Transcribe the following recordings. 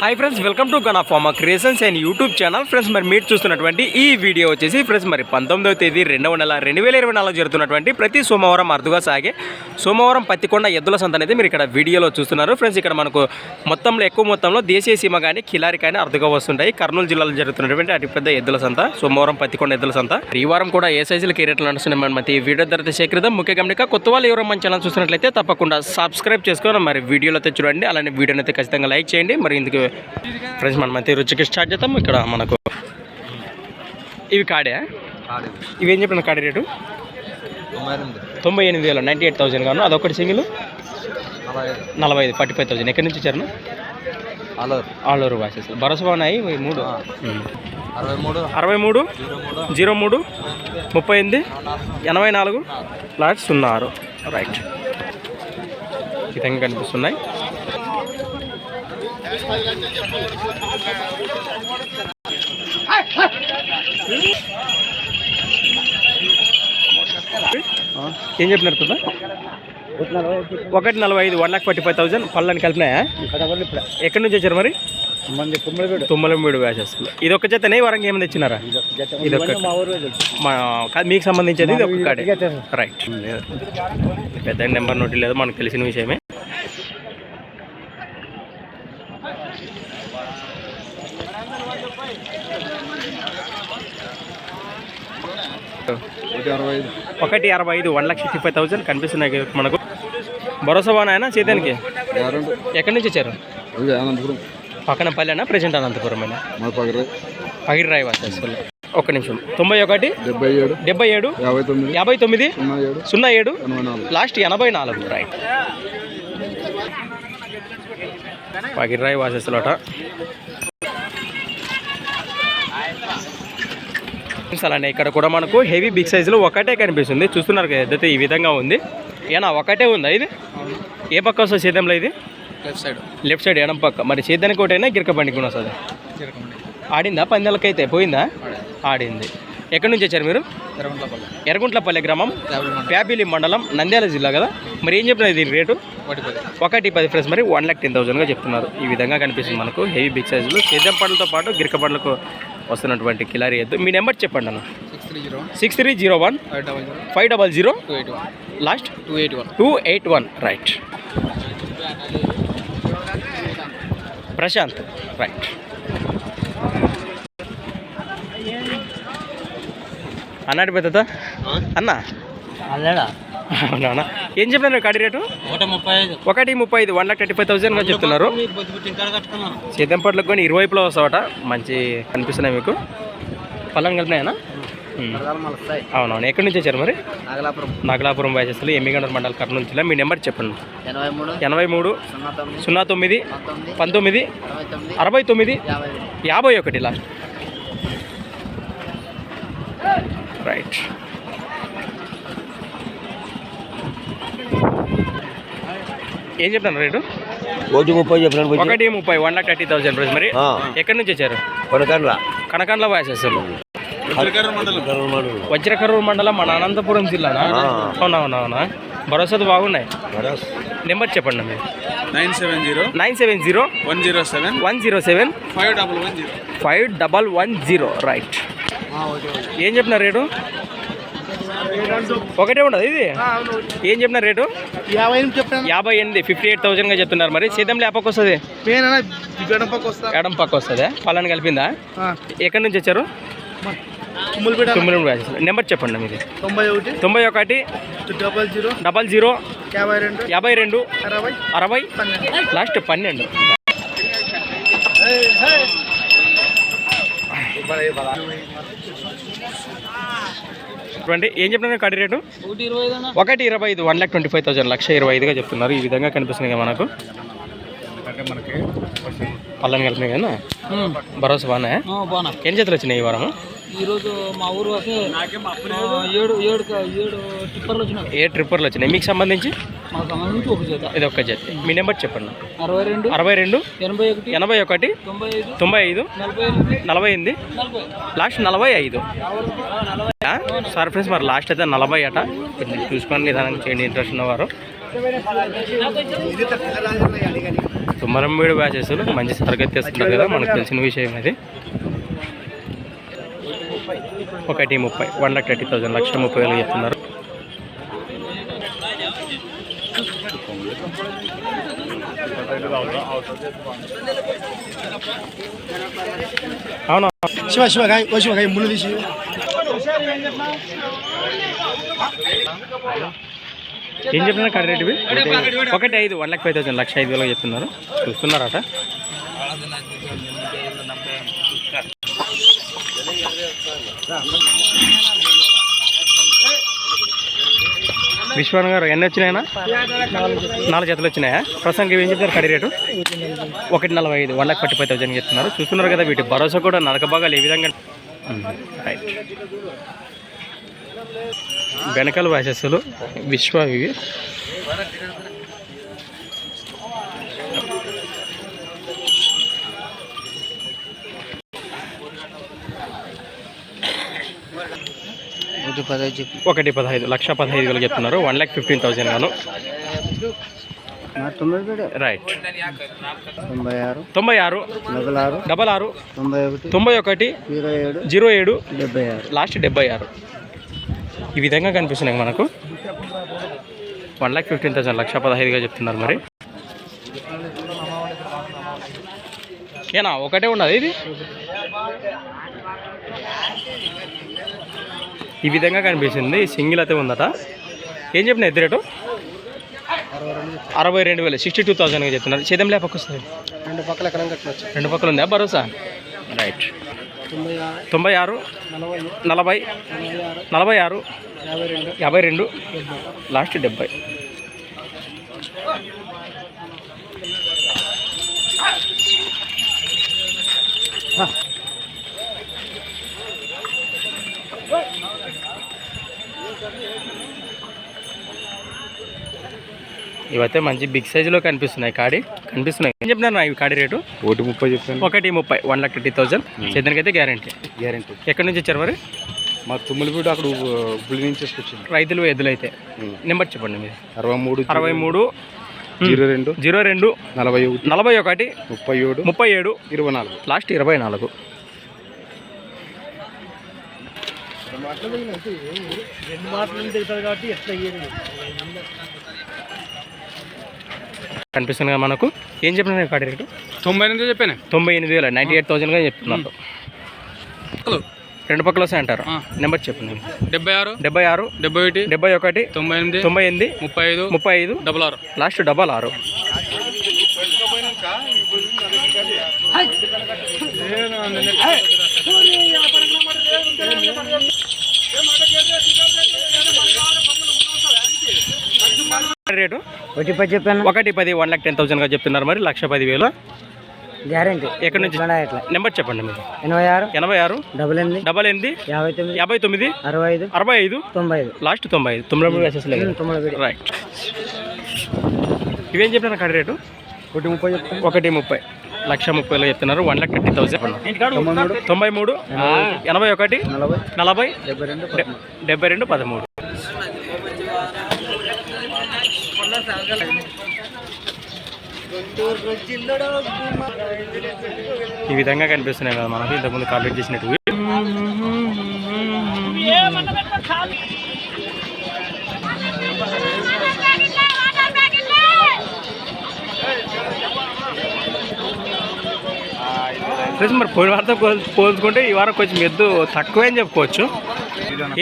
Hi friends welcome to Gana pharma creations and YouTube channel friends మరి మీరు చూస్తున్నటువంటి ఈ వీడియో వచ్చేసి ఫ్రెండ్స్ మరి పంతొమ్మిదవ తేదీ రెండవ నెల రెండు వేల ఇరవై నాలుగు జరుగుతున్నటువంటి ప్రతి సోమవారం అరుదుగా సాగే సోమవారం పత్తికొండ ఎద్దుల సంత అనేది మీరు ఇక్కడ వీడియోలో చూస్తున్నారు. ఫ్రెండ్స్ ఇక్కడ మనకు మొత్తంలో ఎక్కువ మొత్తంలో దేశీయ సీమ కానీ కిలారి కానీ అరుదుగా వస్తుంటాయి. కర్నూలు జిల్లాలో జరుగుతున్నటువంటి అతిపెద్ద ఎద్దుల సంత సోమవారం పత్తికొండ ఎద్దుల సంత. ఈ వారం కూడా ఏ సైజులకి ఏ రేట్లు నడుస్తున్నాయి మనం ఈ వీడియో ధర సేకరిద్దాం. ముఖ్య గమనిక కొత్త వాళ్ళు ఎవరో మన ఛానల్ చూస్తున్నట్లయితే తప్పకుండా సబ్స్క్రైబ్ చేసుకొని మరి వీడియోలో అయితే చూడండి. అలానే వీడియోని అయితే ఖచ్చితంగా లైక్ చేయండి. మరి ఇందుకు ఫ్రెండ్స్ మనం అయితే రుచికి స్టార్ట్ చేద్దాం ఇక్కడ మనకు ఇవి కాడే ఇవి ఏం చెప్పిన కాడే రేటు? తొంభై ఎనిమిది. వేలు నైంటీ ఎయిట్ థౌసండ్ కాను అదొకటి సింగిల్? నలభై ఐదు. Forty five thousand. ఎక్కడి నుంచి వచ్చారు? హలో ఆలూరు వాసెస్. భరోసా ఉన్నాయి మూడు. అరవై మూడు. అరవై మూడు? జీరో మూడు. జీరో మూడు? ముప్పై ఎనిమిది? ఎనభై నాలుగు? లాట్ సున్నా ఆరు రైట్ ఈ విధంగా కనిపిస్తున్నాయి. ఏం చెప్పినారు కదా ఒకటి నలభై ఐదు one lakh forty five thousand పళ్ళని కలిపినాయా? ఎక్కడి నుంచి వచ్చారు మరి? తుమ్మలమూడు వ్యాసెస్ ఇది ఒక జతనే ఈ వారంగా ఏమైనా తెచ్చినారా? ఇది ఒక మీకు సంబంధించేది ఇది ఒక కాడే. రైట్ పెద్ద నెంబర్ నోటి లేదు మనకు తెలిసిన విషయమే. ఒకటి అరవై ఐదు one lakh sixty five thousand కనిపిస్తున్నాయి మనకు. భరోసా బాగున్నాయనా చేతానికి? గ్యారంటీ ఎక్కడి నుంచి వచ్చారు? అనంతపురం. పక్కన పల్లెనా ప్రజెంట్ అనంతపురమేనా మా పక్కన. పగిరిరాయి వాసెస్ ఒక్క నిమిషం. తొంభై ఒకటి డెబ్బై ఏడు డెబ్బై ఏడు యాభై తొమ్మిది యాభై తొమ్మిది సున్నా ఏడు లాస్ట్ ఎనభై నాలుగు. రైట్ పగిర్రాయి వాసేస్తులట అలానే ఇక్కడ కూడా మనకు హెవీ బిగ్ సైజులో ఒకటే కనిపిస్తుంది. చూస్తున్నారు కదా ఎద్దైతే ఈ విధంగా ఉంది. ఏనా ఒకటే ఉందా ఇది? ఏ పక్క వస్తుంది సేద్యంలో ఇది? లెఫ్ట్ సైడ్ లెఫ్ట్ సైడ్ ఎడం పక్క. మరి సేద్యానికి ఒకటైనా గిరక బండికి కూడా వస్తుంది? ఆడిందా? పందెలకైతే పోయిందా? ఆడింది. ఎక్కడి నుంచి వచ్చారు మీరు? ఎర్రగుంట్లపల్లి. ఎర్రగుంట్లపల్లి గ్రామం? ప్యాపిలి మండలం. నంద్యాల జిల్లా కదా? మరి ఏం చెప్పినది దీని రేటు? ఒకటి పది. ఒకటి పది ఫ్రెండ్స్ మరి వన్ ల్యాక్ టెన్ థౌసండ్గా చెప్తున్నారు. ఈ విధంగా కనిపిస్తుంది మనకు. హెవీ బిగ్ సైజులు సేద్యం పండ్లతో పాటు గిరక పండ్లకు వస్తున్నటువంటి కిలారీ ఎద్దు మీ నెంబర్ చెప్పండి అన్న. Six three zero. Six three zero one. Five double zero. Last. Two eight one. Two eight one. Right. Prashanth. Right. అన్నాడు పెద్దదా అన్న. అల్లేడా అవునా? ఏం చెప్పినారు కాడి రేటు? ఒకటి ముప్పై ఐదు ఒకటి ముప్పై ఐదు వన్ లాక్ థర్టీ ఫైవ్ థౌసండ్గా చెప్తున్నారు. బొద్దు పుట్టి ఇంకా కట్టుకున్నాను. సీతం పట్లకు కానీ ఇరువైపులో వస్తావట. మంచి కనిపిస్తున్నాయి మీకు. పళ్ళని కలిపినాయనా? అవునవును. ఎక్కడి నుంచి వచ్చారు మరి? నాగలాపురం. నాగలాపురం వయసులు ఎమ్మిగండ్ర మండల కర్నూలు జిల్లా. మీ నెంబర్ చెప్పండి. ఎనభై మూడు సున్నా తొమ్మిది పంతొమ్మిది అరవై తొమ్మిది యాభై ఒకటి లాస్ట్. రైట్. ఏం చెప్తాను రేటు? ఒకటి ముప్పై చెప్పినాను ఒకటి ముప్పై one lakh thirty thousand price మరి. ఎక్కడి నుంచి వచ్చారు? కొనకండ్ల కనకండ్ల వాసేస్తారు వజ్రకరూరు మండలం. మన అనంతపురం జిల్లానా? అవునవునవునా? భరోసాలు బాగున్నాయి? నెంబర్ చెప్పండి మీరు. Nine seven zero. Nine seven zero. One zero seven. One zero seven. Five double one zero. Five double one zero right. ఏం చెప్పిన రేటు? ఒకటే ఉండదు ఇది? ఏం చెప్పిన రేటు? యాభై ఎనిమిది చెప్పాను? యాభై ఎనిమిది ఫిఫ్టీ ఎయిట్ థౌసండ్గా చెప్తున్నారు మరి. సీతం లేపకు వస్తుంది? ఎడం పక్క వస్తుందా? పలాని కలిపిందా? ఎక్కడి నుంచి వచ్చారు? నెంబర్ చెప్పండి మీది. తొంభై ఒకటి. తొంభై ఒకటి డబల్ జీరో. డబల్ జీరో యాభై రెండు. యాభై రెండు అరవై. అరవై పన్నెండు. లాస్ట్ పన్నెండు. చూడండి ఏం చెప్తున్నారు కడి రేటు? ఒకటి ఇరవై ఐదు one lakh twenty five thousand లక్ష ఇరవై ఐదుగా చెప్తున్నారు. ఈ విధంగా కనిపిస్తుంది మనకు. మనకి పళ్ళని కలిపినాయి కదా? భరోసా బాగున్నా ఎన్ని జతలు వచ్చినాయి ఈ వారము? ఈరోజు మా ఊరు ఆ, ఏడు ఏడు ఏడు టిప్పర్లు వచ్చినాయి. ఏ ట్రిప్పర్లు వచ్చినాయి? మీకు సంబంధించి? మాకు సంబంధించి ఒక చేత ఇది ఒక్క జత. మీ నెంబర్ చెప్పండి. అరవై రెండు అరవై రెండు ఎనభై ఒకటి ఎనభై ఒకటి తొంభై ఐదు నలభై ఎనిమిది లాస్ట్ నలభై ఐదు? సార్ ఫ్రెండ్స్ మరి లాస్ట్ అయితే నలభై అట. కొంచెం చూసుకొని నిదానం చేయండి ఇంట్రెస్ట్ ఉన్నవారు. తొంభై కొమరంబీడు బ్యాచెస్ మంచి సరుకు తెస్తున్నారు కదా మనకు తెలిసిన విషయం అది. ఒకటి ముప్పై వన్ లాక్ థర్టీ థౌసండ్ లక్ష ముప్పై వేలు చెప్తున్నారు. అవునా. శివ శివ గాయ ఓ శివ గాయ ముళ్ళు తీసి. ఏం కడ రేటు ఇవి? ఒకటి ఐదు వన్ లాక్ ఫైవ్ థౌసండ్ లక్ష ఐదు వేలకు చెప్తున్నారు. చూస్తున్నారట. విశ్వన్ గారు ఎన్ని వచ్చినాయనా నాలుగు జతలు వచ్చినాయా? ప్రస్తుతానికి ఏం చెప్తారు కడి రేటు? ఒకటి నలభై ఐదు one lakh forty five thousand చెప్తున్నారు. చూస్తున్నారు కదా వీటి భరోసా కూడా నరక భాగాలు ఏ విధంగా రైట్ వెనకాల వాసస్సులు విశ్వ ఇవి. ఒకటి పదహైదు ఒకటి పదహైదు లక్ష పదహైదు వేలు చెప్తున్నారు. వన్ ల్యాక్ ఫిఫ్టీన్ థౌసండ్ గాను. రైట్. తొంభై ఆరు తొంభై ఆరు డబల్ ఆరు డబల్ ఆరు తొంభై ఒకటి తొంభై ఒకటి జీరో ఏడు జీరో ఏడు డెబ్బై ఆరు. లాస్ట్ డెబ్బై ఆరు. ఈ విధంగా కనిపిస్తున్నాయి మనకు. వన్ ల్యాక్ ఫిఫ్టీన్ థౌసండ్ లక్ష పదహైదుగా చెప్తున్నారు మరి. ఏనా ఒకటే ఉన్నది ఇది? ఈ విధంగా కనిపిస్తుంది. సింగిల్ అయితే ఉందట. ఏం చెప్పిన ఎద్దు రేటు? అరవై రెండు వేలు. సిక్స్టీ టూ థౌసండ్గా చెప్తున్నారు. చేద్దాం లేపక్క వస్తుంది రెండు పక్కల రెండు పక్కలు ఉందా? భరోసా? రైట్. తొంభై ఆరు తొంభై ఆరు నలభై నలభై ఆరు యాభై రెండు. యాభై రెండు లాస్ట్ డెబ్బై. ఇవైతే మంచి బిగ్ సైజులో కనిపిస్తున్నాయి కాడి. కనిపిస్తున్నాయి. ఏం చెప్తున్నారు ఇవి కాడి రేటు? ఒకటి ముప్పై చెప్పాను ఒకటి ముప్పై. వన్ లాక్ థర్టీ థౌసండ్ చేతనికి అయితే గ్యారంటీ గ్యారంటీ ఎక్కడి నుంచి వచ్చారు మరి? మా తుమ్మలపూడి అక్కడ గుడి నుంచి తీసుకొచ్చింది. రైతులు ఎద్దులైతే. నెంబర్ చెప్పండి మీరు. అరవై మూడు అరవై మూడు జీరో రెండు జీరో రెండు నలభై ఒకటి నలభై ఒకటి ముప్పై ఏడు ముప్పై ఏడు ఇరవై నాలుగు. లాస్ట్ ఇరవై నాలుగు. కనిపిస్తుంది కదా మనకు ఏం చెప్పిన కాడి రేటు తొంభై ఎనిమిది చెప్పాను తొంభై ఎనిమిది వేల నైంటీ ఎయిట్ థౌసండ్గా చెప్తున్నారు రెండు పక్కల వస్తాయి అంటారు నెంబర్ చెప్పండి డెబ్బై ఆరు డెబ్బై ఆరు డెబ్బై ఒకటి డెబ్బై ఒకటి తొంభై ఎనిమిది తొంభై ఎనిమిది ముప్పై ఐదు ముప్పై ఐదు డబల్ ఆరు లాస్ట్ డబల్ ఆరు రేటు? ఒకటి పది చెప్పాను? ఒకటి పది వన్ లాక్ టెన్ థౌసండ్గా చెప్తున్నారు మరి లక్ష పది వేలు గ్యారంటీ. ఎక్కడి నుంచి? నెంబర్ చెప్పండి మీరు. ఎనభై ఆరు ఎనభై ఆరు డబల్ ఎనిమిది డబల్ ఎనిమిది యాభై తొమ్మిది యాభై తొమ్మిది అరవై ఐదు అరవై ఐదు తొంభై ఐదు. లాస్ట్ తొంభై ఐదు తొంభై మూడు వేసేసలే తొమ్మిది ఒకటి రైట్ ఇవేం చెప్పినారు కడి రేటు? ఒకటి ముప్పై చెప్తాను. ఒకటి ముప్పై. లక్ష ముప్పైలో చెప్తున్నారు వన్ లాక్ థర్టీ థౌసండ్ తొంభై మూడు. ఎనభై ఒకటి నలభై నలభై డెబ్బై రెండు డె- డెబ్బై రెండు పదమూడు. ఈ విధంగా కనిపిస్తున్నాయి కదా మనకి ఇంతకుముందు కాంప్లీట్ చేసినట్టు. ఫ్రెండ్స్ మరి పోయిన వారితో పోల్చుకుంటే ఈ వారం కొంచెం ఎద్దు తక్కువే అని చెప్పుకోవచ్చు.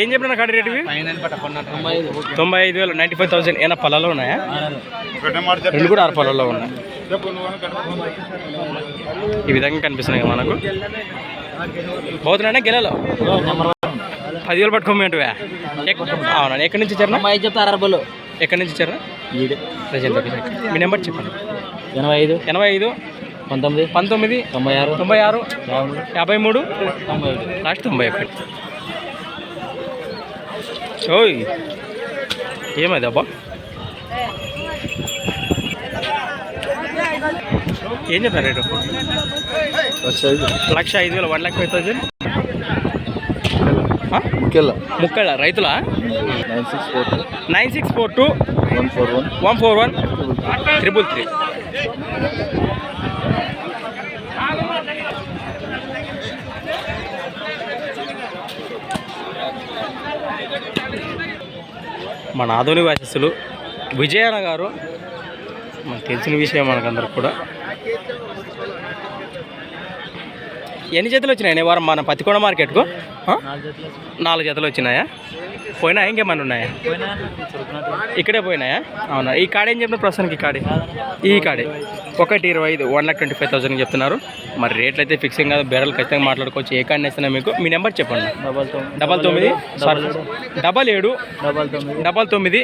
ఏం చెప్పిన కాడి రేటు? తొంభై ఐదు వేలు నైంటీ ఫైవ్ థౌసండ్. ఏమైనా పొలాల్లో ఉన్నాయా? రెండు కూడా ఆరు పొలాల్లో ఉన్నాయి. ఈ విధంగా కనిపిస్తున్నాయి మనకు. పోతున్నానే గెలలో? పదివేలు పట్టుకోమంటువా? అవునా ఎక్కడి నుంచి ఇచ్చారా? చెప్తారు అరబలు ఎక్కడి నుంచి ఇచ్చారా? ప్రజెంట్ మీ నెంబర్ చెప్పండి. ఎనభై ఐదు ఎనభై ఐదు పంతొమ్మిది పంతొమ్మిది తొంభై ఆరు తొంభై ఆరు యాభై మూడు లాస్ట్ తొంభై ఒకటి. ఓయ్ ఏమైంది అబ్బా? ఏం చెప్పారు రేటు? లక్ష ఐదు. వేలు వన్ లాక్ ఫైవ్ థౌజండ్ ముక్కల రైతులా? Nine six four nine six four two? One four one. One four one? Triple three. మన ఆధునిక వాసస్సులు విజయన్న గారు. మనకు తెలిసిన విషయం మనకందరికి కూడా. ఎన్ని జతలు వచ్చినాయి? వారం? మన పత్తికొండ మార్కెట్కు? నాలుగు జతలు వచ్చినాయా? పోయినా? ఇంకేమన్నా ఉన్నాయా? ఇక్కడే పోయినాయా? అవునా. ఈ కాడ ఏం చెప్పిన ప్రస్తుతానికి ఈ కాడే? ఈ కాడే. ఒకటి ఇరవై ఐదు one lakh twenty five thousand చెప్తున్నారు. మరి రేట్లు అయితే ఫిక్సింగ్ కాదు బేరాలు ఖచ్చితంగా మాట్లాడుకోవచ్చు. ఏ కాడిని వేస్తున్నా మీకు? మీ నెంబర్ చెప్పండి. డబల్ తొమ్మిది. డబల్ తొమ్మిది? సారీ. డబల్ ఏడు. డబల్ తొమ్మిది. డబల్ తొమ్మిది.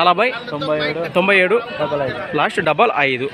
నలభై. తొంభై ఏడు. లాస్ట్ డబల్ ఐదు.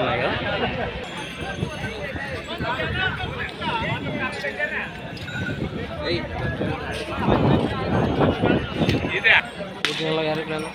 ఉన్నాయి?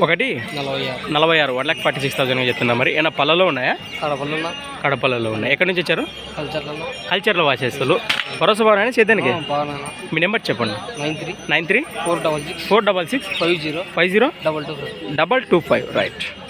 ఒకటి నలభై ఆరు. One lakh forty six thousand చెప్తున్నా మరి. ఏమైనా పళ్ళలో ఉన్నాయా? కడపల్లో. కడపలలో ఉన్నాయి. ఎక్కడి నుంచి వచ్చారు? కల్చర్లలో. కల్చర్లో వాచేస్తులు. భరోసా భవన్ చేద్దానికి? మీ నెంబర్ చెప్పండి. Nine three. Nine three? Four double six. Four double six? Five zero. Five zero? Double two double two five. Right.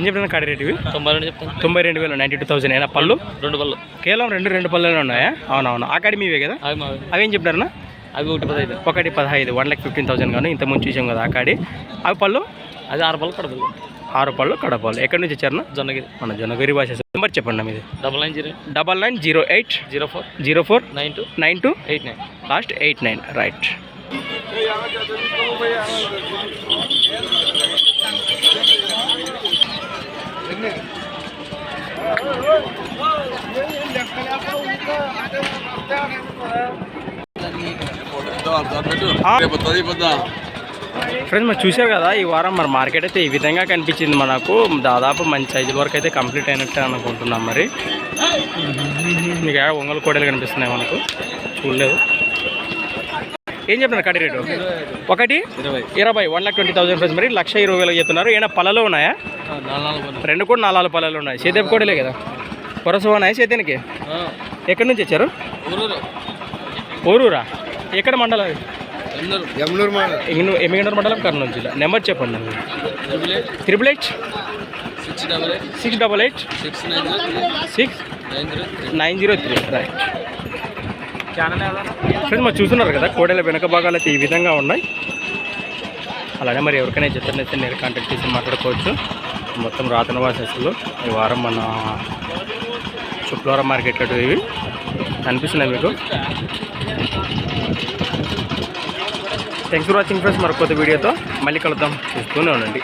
ఏం చెప్పిన కాడి రేటు ఇవి? తొంభై రెండు చెప్తాను. తొంభై రెండు వేలు నైంటీ టూ థౌసండ్ అయినా పళ్ళు? రెండు పళ్ళు. కేవలం రెండు రెండు పళ్ళునే ఉన్నాయా? అవునవును. ఆ కాడి మీవే కదా? అవి ఏం చెప్పినారన్నా అవి ఒకటి పదహైదు. ఒకటి పదహైదు. వన్ లాక్ ఫిఫ్టీన్ థౌసండ్ కానీ ఇంత ముందు చూసాం కదా ఆ కాడి. అవి పళ్ళు? అది ఆరు పళ్ళు కడపలు. ఆరు పళ్ళు కడపళ్ళు ఎక్కడి నుంచి వచ్చారన్నా జొన్నగిరి. మన జనగరి భాష నెంబర్ చెప్పండి మీది. Double nine zero. Double nine zero eight. Zero four. Zero four. Nine two. Nine two. Eight nine. Last eight nine right friends మరి చూశారు కదా ఈ వారం మరి మార్కెట్ అయితే ఈ విధంగా కనిపించింది మనకు. దాదాపు మంచి సైజుల వరకు అయితే కంప్లీట్ అయినట్టే అనుకుంటున్నాం మరి. మీకు ఒంగోలు కోడలు కనిపిస్తున్నాయి మనకు? చూడలేదు. ఏం చెప్తున్నారు కడి రేటు? ఒకటి? ఇరవై. One lakh twenty thousand friends మరి లక్ష ఇరవై వేలకు చెప్తున్నారు. ఏమైనా పళ్ళలో ఉన్నాయా? రెండు కూడా నాలుగు పళ్ళలు ఉన్నాయి. సేదేపు కోడలే కదా. కొరస ఉన్నాయి సేతేనికి ఎక్కడి నుంచి వచ్చారు? ఊరూరు. ఎక్కడ మండలం అది? ఎమ్మిగనూరు ఎమ్మిగనూరు మండలం కర్నూలు జిల్లా. నెంబర్ చెప్పండి triple eight six double eight six nine zero three right friends మరి చూస్తున్నారు కదా కోడల వెనక భాగాలు అయితే ఈ విధంగా ఉన్నాయి. అలానే మరి ఎవరికైనా జతనైతే నేను కాంటాక్ట్ చేసి మాట్లాడుకోవచ్చు. మొత్తం రాతన వాసస్సులు ఈ వారం మన శుక్రవారం మార్కెట్ ఇవి. కనిపిస్తున్నాయి మీకు. థ్యాంక్స్ ఫర్ వాచింగ్ ఫ్రెండ్స్ మరొక కొత్త వీడియోతో మళ్ళీ కలుద్దాం. చూస్తూనే ఉండండి.